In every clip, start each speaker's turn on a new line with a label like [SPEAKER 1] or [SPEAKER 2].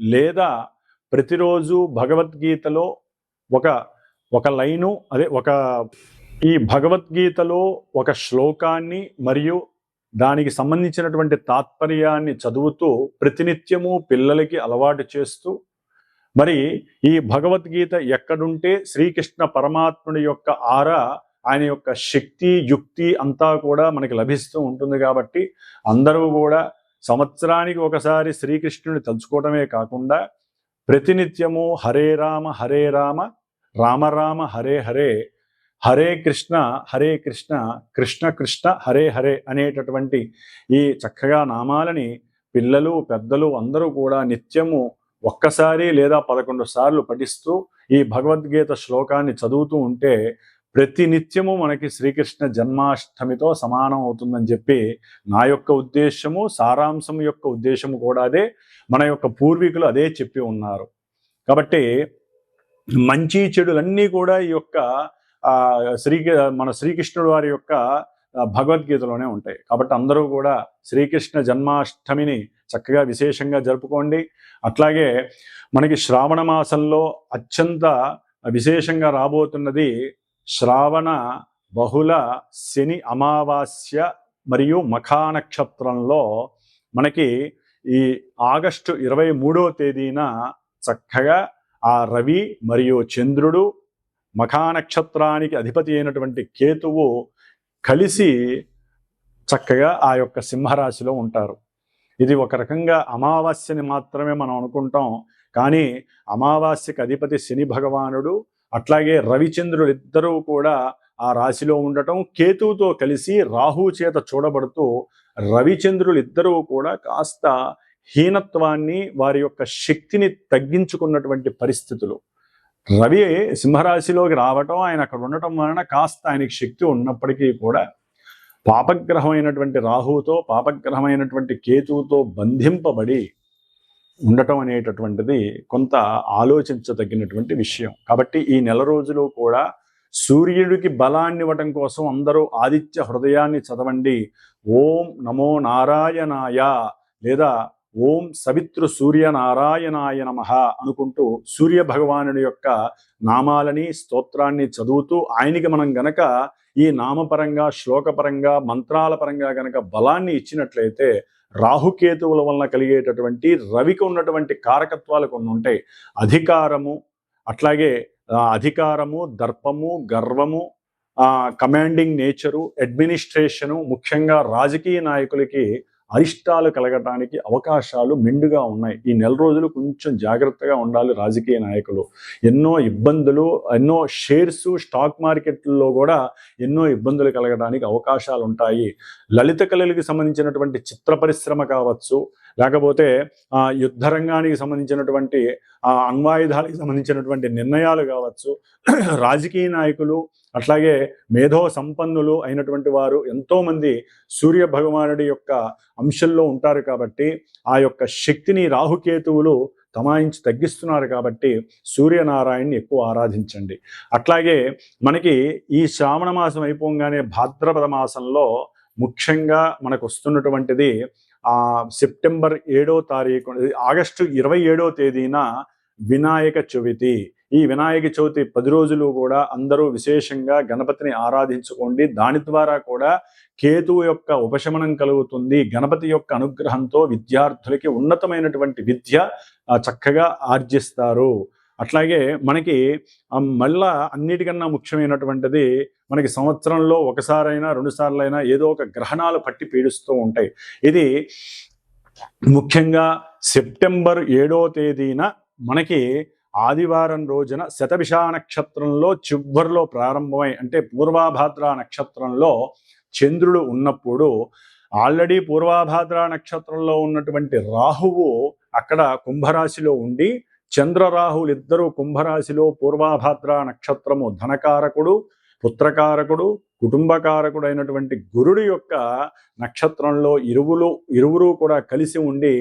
[SPEAKER 1] లేదా ప్రతిరోజు భగవద్గీతలో ఒక ఒక లైను అదే ఒక ఈ భగవద్గీతలో ఒక శ్లోకాన్ని మరియు దానికి సంబంధించినటువంటి తాత్పర్యాన్ని చదువుతూ ప్రతినిత్యము పిల్లలకి అలవాటు చేస్తూ మరి ఈ భగవద్గీత ఎక్కడుంటే శ్రీకృష్ణ పరమాత్ముడి యొక్క ఆరా ఆయన యొక్క శక్తి యుక్తి అంతా కూడా మనకి లభిస్తూ ఉంటుంది కాబట్టి అందరూ కూడా సంవత్సరానికి ఒకసారి శ్రీకృష్ణుని తలుచుకోవటమే కాకుండా ప్రతినిత్యము హరే రామ హరే రామ రామ రామ హరే హరే హరే కృష్ణ హరే కృష్ణ కృష్ణ కృష్ణ హరే హరే అనేటటువంటి ఈ చక్కగా నామాలని పిల్లలు పెద్దలు అందరూ కూడా నిత్యము ఒక్కసారి లేదా పదకొండు సార్లు పఠిస్తూ ఈ భగవద్గీత శ్లోకాన్ని చదువుతూ ఉంటే ప్రతి నిత్యము మనకి శ్రీకృష్ణ జన్మాష్టమితో సమానం అవుతుందని చెప్పి నా యొక్క ఉద్దేశము సారాంశం యొక్క ఉద్దేశము కూడా అదే. మన యొక్క పూర్వీకులు అదే చెప్పి ఉన్నారు. కాబట్టి మంచి చెడులన్నీ కూడా ఈ యొక్క శ్రీ మన శ్రీకృష్ణుడు వారి యొక్క భగవద్గీతలోనే ఉంటాయి. కాబట్టి అందరూ కూడా శ్రీకృష్ణ జన్మాష్టమిని చక్కగా విశేషంగా జరుపుకోండి. అట్లాగే మనకి శ్రావణ మాసంలో అత్యంత విశేషంగా రాబోతున్నది శ్రావణ బహుళ శని అమావాస్య మరియు మఖా నక్షత్రంలో మనకి ఈ ఆగస్టు ఇరవై మూడో తేదీన చక్కగా ఆ రవి మరియు చంద్రుడు మఖా నక్షత్రానికి అధిపతి అయినటువంటి కేతువు కలిసి చక్కగా ఆ యొక్క సింహరాశిలో ఉంటారు. ఇది ఒక రకంగా అమావాస్యని మాత్రమే మనం అనుకుంటాం. కానీ అమావాస్యకి అధిపతి శని భగవానుడు అట్లాగే రవిచంద్రులు ఇద్దరూ కూడా ఆ రాశిలో ఉండటం కేతువుతో కలిసి రాహు చేత చూడబడుతూ రవిచంద్రులు ఇద్దరూ కూడా కాస్త హీనత్వాన్ని వారి యొక్క శక్తిని తగ్గించుకున్నటువంటి పరిస్థితులు. రవి సింహరాశిలోకి రావటం ఆయన అక్కడ ఉండటం వలన కాస్త ఆయనకి శక్తి ఉన్నప్పటికీ కూడా పాపగ్రహమైనటువంటి రాహువుతో పాపగ్రహమైనటువంటి కేతువుతో బంధింపబడి ఉండటం అనేటటువంటిది కొంత ఆలోచించదగినటువంటి విషయం. కాబట్టి ఈ నెల రోజులు కూడా సూర్యుడికి బలాన్ని ఇవ్వటం కోసం అందరూ ఆదిత్య హృదయాన్ని చదవండి. ఓం నమో నారాయణాయ లేదా ఓం సవిత్రు సూర్య నారాయణాయ నమ అనుకుంటూ సూర్య భగవానుడి యొక్క నామాలని స్తోత్రాన్ని చదువుతూ ఆయనకి మనం గనక ఈ నామపరంగా శ్లోకపరంగా మంత్రాల పరంగా గనక బలాన్ని ఇచ్చినట్లయితే రాహుకేతువుల వలన కలిగేటటువంటి రవికి ఉన్నటువంటి కారకత్వాలు కొన్ని ఉంటాయి. అధికారము అట్లాగే అధికారము దర్పము గర్వము కమాండింగ్ నేచరు అడ్మినిస్ట్రేషను ముఖ్యంగా రాజకీయ నాయకులకి అరిష్టాలు కలగటానికి అవకాశాలు మెండుగా ఉన్నాయి. ఈ నెల రోజులు కొంచెం జాగ్రత్తగా ఉండాలి రాజకీయ నాయకులు. ఎన్నో ఇబ్బందులు ఎన్నో షేర్స్ స్టాక్ మార్కెట్లో కూడా ఎన్నో ఇబ్బందులు కలగడానికి అవకాశాలు ఉంటాయి లలిత కళలకు సంబంధించినటువంటి చిత్ర పరిశ్రమ కావచ్చు లేకపోతే ఆ, యుద్ధ రంగానికి సంబంధించినటువంటి ఆ, అణ్వాయుధాలకు సంబంధించినటువంటి నిర్ణయాలు కావచ్చు రాజకీయ నాయకులు అట్లాగే మేధో సంపన్నులు అయినటువంటి వారు ఎంతోమంది సూర్య భగవానుడి యొక్క అంశంలో ఉంటారు కాబట్టి ఆ యొక్క శక్తిని రాహుకేతువులు తమాయించి తగ్గిస్తున్నారు కాబట్టి సూర్యనారాయణని ఎక్కువ ఆరాధించండి. అట్లాగే మనకి ఈ శ్రావణ మాసం అయిపోగానే భాద్రపద మాసంలో ముఖ్యంగా మనకు వస్తున్నటువంటిది సెప్టెంబర్ ఏడో తారీఖు ఆగస్టు ఇరవై ఏడో తేదీన వినాయక చవితి. ఈ వినాయక చవితి పది రోజులు కూడా అందరూ విశేషంగా గణపతిని ఆరాధించుకోండి. దాని ద్వారా కూడా కేతువు యొక్క ఉపశమనం కలుగుతుంది. గణపతి యొక్క అనుగ్రహంతో విద్యార్థులకి ఉన్నతమైనటువంటి విద్య చక్కగా ఆర్జిస్తారు. అట్లాగే మనకి మళ్ళా అన్నిటికన్నా ముఖ్యమైనటువంటిది మనకి సంవత్సరంలో ఒకసారైనా రెండు సార్లైనా ఏదో ఒక గ్రహణాలు పట్టి పీడిస్తూ ఉంటాయి. ఇది ముఖ్యంగా సెప్టెంబర్ ఏడో తేదీన మనకి ఆదివారం రోజున శతభిష నక్షత్రంలో చివరిలో ప్రారంభమై అంటే పూర్వాభాద్ర నక్షత్రంలో చంద్రుడు ఉన్నప్పుడు ఆల్రెడీ పూర్వాభాద్ర నక్షత్రంలో ఉన్నటువంటి రాహువు అక్కడ కుంభరాశిలో ఉండి చంద్రరాహులు ఇద్దరు కుంభరాశిలో పూర్వాభాద్ర నక్షత్రము ధనకారకుడు పుత్రకారకుడు కుటుంబకారకుడు అయినటువంటి గురుడు యొక్క నక్షత్రంలో ఇరువులు ఇరువురు కూడా కలిసి ఉండి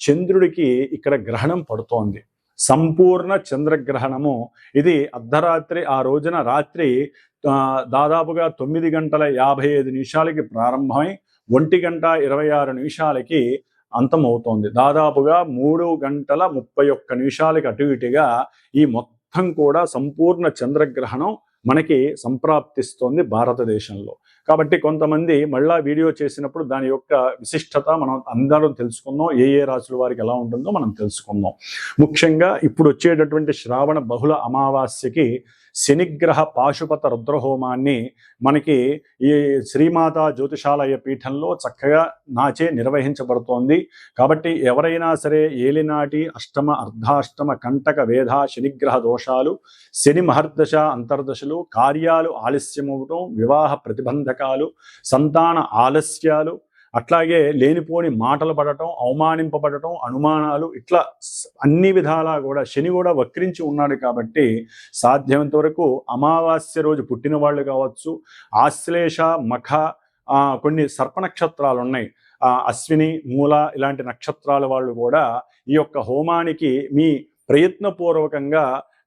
[SPEAKER 1] చంద్రుడికి ఇక్కడ గ్రహణం పడుతోంది. సంపూర్ణ చంద్రగ్రహణము. ఇది అర్ధరాత్రి ఆ రోజున రాత్రి దాదాపుగా తొమ్మిది గంటల యాభై ఐదు నిమిషాలకి ప్రారంభమై ఒంటి గంట ఇరవై ఆరు నిమిషాలకి అంతమవుతోంది. దాదాపుగా మూడు గంటల ముప్పై ఒక్క నిమిషాలకి అటు ఇటుగా ఈ మొత్తం కూడా సంపూర్ణ చంద్రగ్రహణం మనకి సంప్రాప్తిస్తోంది భారతదేశంలో. కాబట్టి కొంతమంది మళ్ళా వీడియో చేసినప్పుడు దాని యొక్క విశిష్టత మనం అందరం తెలుసుకుందాం ఏ ఏ రాశుల వారికి ఎలా ఉంటుందో మనం తెలుసుకుందాం ముఖ్యంగా ఇప్పుడు వచ్చేటటువంటి శ్రావణ బహుళ అమావాస్యకి శనిగ్రహ పాశుపత రుద్రహోమాన్ని మనకి ఈ శ్రీమాత జ్యోతిషాలయ పీఠంలో చక్కగా నాచే నిర్వహించబడుతోంది. కాబట్టి ఎవరైనా సరే ఏలినాటి అష్టమ అర్ధాష్టమ కంటక వేధ శనిగ్రహ దోషాలు శని మహర్దశ అంతర్దశలు కార్యాలు ఆలస్యమవటం వివాహ ప్రతిబంధకాలు సంతాన ఆలస్యాలు అట్లాగే లేనిపోని మాటలు పడటం అవమానింపబడటం అనుమానాలు ఇట్లా అన్ని విధాలా కూడా శని కూడా వక్రించి ఉన్నాడు కాబట్టి సాధ్యమైనంత వరకు అమావాస్య రోజు పుట్టిన వాళ్ళు కావచ్చు ఆశ్లేష మఖ కొన్ని సర్ప నక్షత్రాలు ఉన్నాయి. ఆ, అశ్విని మూల ఇలాంటి నక్షత్రాల వాళ్ళు కూడా ఈ యొక్క హోమానికి మీ ప్రయత్నపూర్వకంగా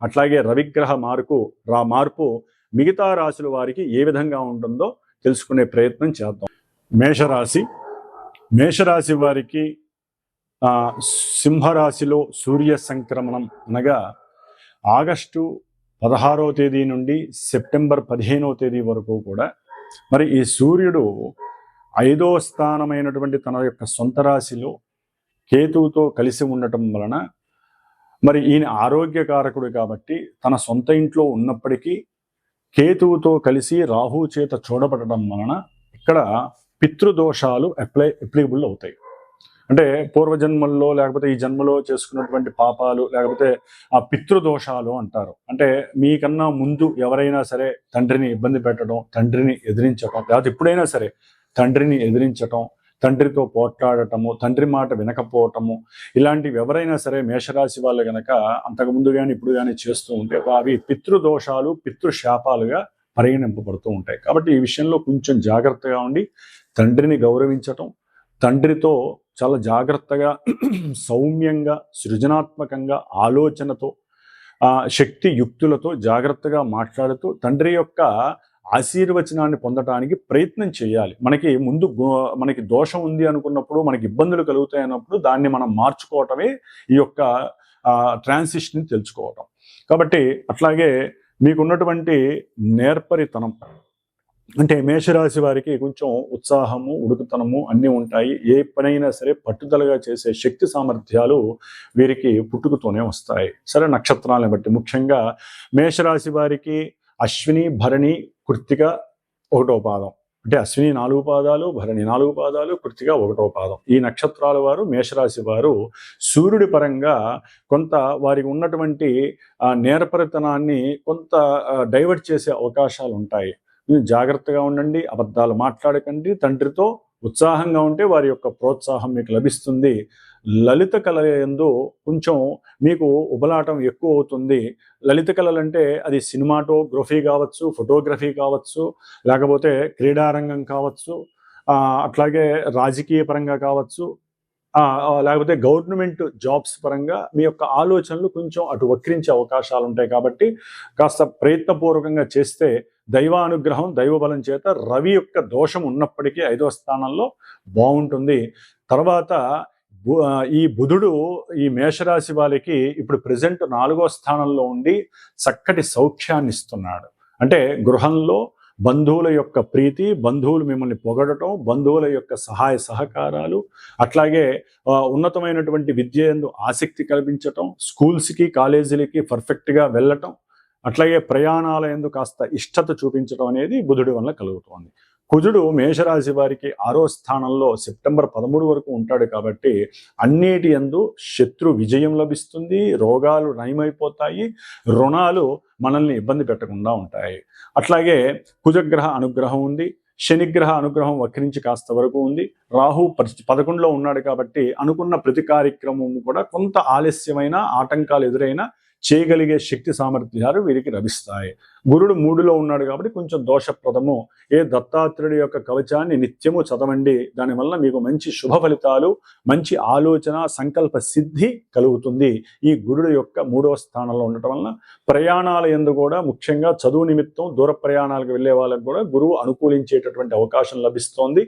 [SPEAKER 1] అట్లాగే రవిగ్రహ మార్పు రా మార్పు మిగతా రాశుల వారికి ఏ విధంగా ఉంటుందో తెలుసుకునే ప్రయత్నం చేద్దాం. మేషరాశి. మేషరాశి వారికి సింహరాశిలో సూర్య సంక్రమణం అనగా ఆగస్టు పదహారవ తేదీ నుండి సెప్టెంబర్ పదిహేనవ తేదీ వరకు కూడా మరి ఈ సూర్యుడు ఐదో స్థానమైనటువంటి తన యొక్క సొంత రాశిలో కేతువుతో కలిసి ఉండటం వలన మరి ఈయన ఆరోగ్యకారకుడు కాబట్టి తన సొంత ఇంట్లో ఉన్నప్పటికీ కేతువుతో కలిసి రాహు చేత చూడబడటం వలన ఇక్కడ పితృదోషాలు అప్లై అప్లికబుల్ అవుతాయి. అంటే పూర్వజన్మల్లో లేకపోతే ఈ జన్మలో చేసుకున్నటువంటి పాపాలు లేకపోతే ఆ పితృదోషాలు అంటారు. అంటే మీకన్నా ముందు ఎవరైనా సరే తండ్రిని ఇబ్బంది పెట్టడం తండ్రిని ఎదిరించడం లేకపోతే ఎప్పుడైనా సరే తండ్రిని ఎదిరించటం తండ్రితో పోట్లాడటము తండ్రి మాట వినకపోవటము ఇలాంటివి ఎవరైనా సరే మేషరాశి వాళ్ళు గనక అంతకు ముందు కానీ ఇప్పుడు కానీ చేస్తూ ఉంటే అవి పితృదోషాలు పితృశాపాలుగా పరిగణింపబడుతూ ఉంటాయి. కాబట్టి ఈ విషయంలో కొంచెం జాగ్రత్తగా ఉండి తండ్రిని గౌరవించటం తండ్రితో చాలా జాగ్రత్తగా సౌమ్యంగా సృజనాత్మకంగా ఆలోచనతో శక్తి యుక్తులతో జాగ్రత్తగా మాట్లాడుతూ తండ్రి యొక్క ఆశీర్వచనాన్ని పొందటానికి ప్రయత్నం చేయాలి. మనకి ముందు గో- మనకి దోషం ఉంది అనుకున్నప్పుడు మనకి ఇబ్బందులు కలుగుతాయి అన్నప్పుడు దాన్ని మనం మార్చుకోవటమే ఈ యొక్క ట్రాన్సిషన్ తెలుసుకోవటం. కాబట్టి అట్లాగే మీకున్నటువంటి నేర్పరితనం అంటే మేషరాశి వారికి కొంచెం ఉత్సాహము ఉడుకుతనము అన్నీ ఉంటాయి. ఏ పనైనా సరే పట్టుదలగా చేసే శక్తి సామర్థ్యాలు వీరికి పుట్టుకతోనే వస్తాయి. సరే నక్షత్రాలను బట్టి. ముఖ్యంగా మేషరాశి వారికి అశ్విని భరణి కృత్తిక ఒకటో పాదం. అంటే అశ్విని నాలుగు పాదాలు భరణి నాలుగు పాదాలు కృత్తిగా ఒకటో పాదం. ఈ నక్షత్రాల వారు మేషరాశి వారు సూర్యుడి పరంగా కొంత వారికి ఉన్నటువంటి నేరపరితనాన్ని కొంత డైవర్ట్ చేసే అవకాశాలు ఉంటాయి. జాగ్రత్తగా ఉండండి అబద్ధాలు మాట్లాడకండి తండ్రితో ఉత్సాహంగా ఉంటే వారి యొక్క ప్రోత్సాహం మీకు లభిస్తుంది. లలిత కళ ఎందు కొంచెం మీకు ఉబలాటం ఎక్కువ అవుతుంది. లలిత కళలు అంటే అది సినిమాటోగ్రఫీ కావచ్చు ఫోటోగ్రఫీ కావచ్చు లేకపోతే క్రీడారంగం కావచ్చు అట్లాగే రాజకీయ పరంగా కావచ్చు లేకపోతే గవర్నమెంట్ జాబ్స్ పరంగా మీ యొక్క ఆలోచనలు కొంచెం అటు వక్రించే అవకాశాలు ఉంటాయి కాబట్టి కాస్త ప్రయత్నపూర్వకంగా చేస్తే దైవానుగ్రహం దైవబలం చేత రవి యొక్క దోషం ఉన్నప్పటికీ ఐదవ స్థానంలో బాగుంటుంది. తర్వాత ఈ బుధుడు ఈ మేషరాశి వాళ్ళకి ఇప్పుడు ప్రజెంట్ నాలుగో స్థానంలో ఉండి చక్కటి సౌఖ్యాన్ని ఇస్తున్నాడు. అంటే గృహంలో బంధువుల యొక్క ప్రీతి బంధువులు మిమ్మల్ని పొగడటం బంధువుల యొక్క సహాయ సహకారాలు అట్లాగే ఉన్నతమైనటువంటి విద్య ఎందు ఆసక్తి కల్పించటం స్కూల్స్కి కాలేజీలకి పర్ఫెక్ట్గా వెళ్ళటం అట్లాగే ప్రయాణాల ఎందు కాస్త ఇష్టత చూపించడం అనేది బుధుడి వల్ల కలుగుతోంది. కుజుడు మేషరాశి వారికి ఆరో స్థానంలో సెప్టెంబర్ పదమూడు వరకు ఉంటాడు కాబట్టి అన్నిటి ఎందు శత్రు విజయం లభిస్తుంది రోగాలు నయమైపోతాయి రుణాలు మనల్ని ఇబ్బంది పెట్టకుండా ఉంటాయి. అట్లాగే కుజగ్రహ అనుగ్రహం ఉంది శనిగ్రహ అనుగ్రహం వక్రించి కాస్త వరకు ఉంది రాహు పదకొండులో ఉన్నాడు కాబట్టి అనుకున్న ప్రతి కార్యక్రమం కూడా కొంత ఆలస్యమైన ఆటంకాలు ఎదురైనా చేయగలిగే శక్తి సామర్థ్యాలు వీరికి లభిస్తాయి. గురుడు మూడులో ఉన్నాడు కాబట్టి కొంచెం దోషప్రదము. ఏ దత్తాత్రేయుడి యొక్క కవచాన్ని నిత్యము చదవండి. దానివల్ల మీకు మంచి శుభ ఫలితాలు మంచి ఆలోచన సంకల్ప సిద్ధి కలుగుతుంది. ఈ గురుడు యొక్క మూడవ స్థానంలో ఉండటం వలన ప్రయాణాల ఎందు కూడా ముఖ్యంగా చదువు నిమిత్తం దూర ప్రయాణాలకు వెళ్ళే వాళ్ళకు కూడా గురువు అనుకూలించేటటువంటి అవకాశం లభిస్తోంది.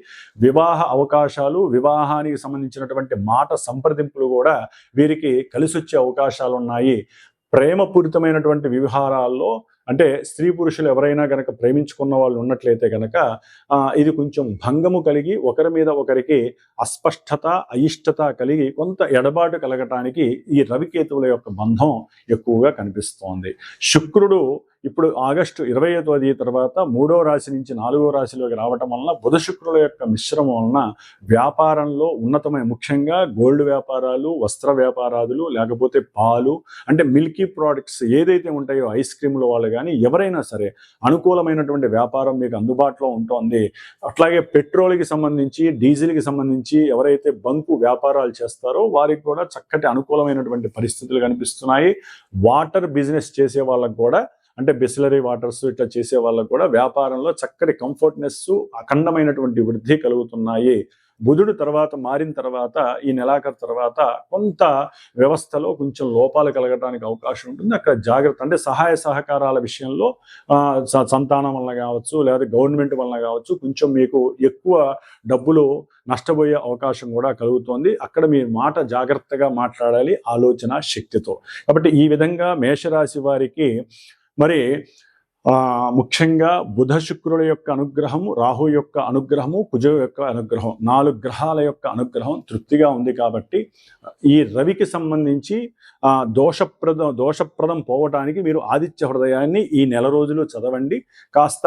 [SPEAKER 1] వివాహ అవకాశాలు వివాహానికి సంబంధించినటువంటి మాట సంప్రదింపులు కూడా వీరికి కలిసొచ్చే అవకాశాలు ఉన్నాయి ప్రేమపూరితమైనటువంటి వ్యవహారాల్లో అంటే స్త్రీ పురుషులు ఎవరైనా కనుక ప్రేమించుకున్న వాళ్ళు ఉన్నట్లయితే కనుక ఇది కొంచెం భంగము కలిగి ఒకరి మీద ఒకరికి అస్పష్టత అయిష్టత కలిగి కొంత ఎడబాటు కలగటానికి ఈ రవికేతువుల యొక్క బంధం ఎక్కువగా కనిపిస్తోంది. శుక్రుడు ఇప్పుడు ఆగస్టు ఇరవై తేదీ తర్వాత మూడో రాశి నుంచి నాలుగో రాశిలోకి రావటం వలన బుధ శుక్రుల యొక్క మిశ్రమం వలన వ్యాపారంలో ఉన్నతమైన ముఖ్యంగా గోల్డ్ వ్యాపారాలు వస్త్ర వ్యాపారాదులు లేకపోతే పాలు అంటే మిల్కీ ప్రోడక్ట్స్ ఏదైతే ఉంటాయో ఐస్ క్రీముల వాళ్ళు కానీ ఎవరైనా సరే అనుకూలమైనటువంటి వ్యాపారం మీకు అందుబాటులో ఉంటుంది. అట్లాగే పెట్రోల్కి సంబంధించి డీజిల్కి సంబంధించి ఎవరైతే బంకు వ్యాపారాలు చేస్తారో వారికి కూడా చక్కటి అనుకూలమైనటువంటి పరిస్థితులు కనిపిస్తున్నాయి. వాటర్ బిజినెస్ చేసే వాళ్ళకు కూడా అంటే బిస్లరీ వాటర్స్ ఇట్లా చేసే వాళ్ళకు కూడా వ్యాపారంలో చక్కటి కంఫర్ట్నెస్ అఖండమైనటువంటి వృద్ధి కలుగుతున్నాయి. బుధుడు తర్వాత మారిన తర్వాత ఈ నెలాఖరు తర్వాత కొంత వ్యవస్థలో కొంచెం లోపాలు కలగడానికి అవకాశం ఉంటుంది. అక్కడ జాగ్రత్త అంటే సహాయ సహకారాల విషయంలో స- సంతానం వలన కావచ్చు లేదా గవర్నమెంట్ వలన కావచ్చు కొంచెం మీకు ఎక్కువ డబ్బులు నష్టపోయే అవకాశం కూడా కలుగుతోంది. అక్కడ మీ మాట జాగ్రత్తగా మాట్లాడాలి ఆలోచన శక్తితో. కాబట్టి ఈ విధంగా మేషరాశి వారికి మరి ముఖ్యంగా బుధ శుక్రుల యొక్క అనుగ్రహము రాహు యొక్క అనుగ్రహము కుజ యొక్క అనుగ్రహం నాలుగు గ్రహాల యొక్క అనుగ్రహం తృప్తిగా ఉంది కాబట్టి ఈ రవికి సంబంధించి దోషప్రదం దోషప్రదం పోవటానికి మీరు ఆదిత్య హృదయాన్ని ఈ నెల రోజులు చదవండి. కాస్త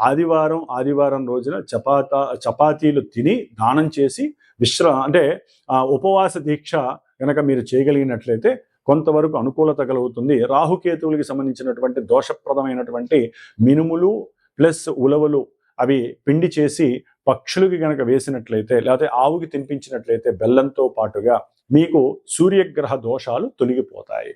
[SPEAKER 1] ఆదివారం ఆదివారం రోజున చపాతా చపాతీలు తిని దానం చేసి విశ్ర అంటే ఉపవాస దీక్ష కనుక మీరు చేయగలిగినట్లయితే కొంతవరకు అనుకూలత కలుగుతుంది. రాహుకేతువులకి సంబంధించినటువంటి దోషప్రదమైనటువంటి మినుములు ప్లస్ ఉలవలు అవి పిండి చేసి పక్షులకి గనక వేసినట్లయితే లేకపోతే ఆవుకి తినిపించినట్లయితే బెల్లంతో పాటుగా మీకు సూర్యగ్రహ దోషాలు తొలగిపోతాయి.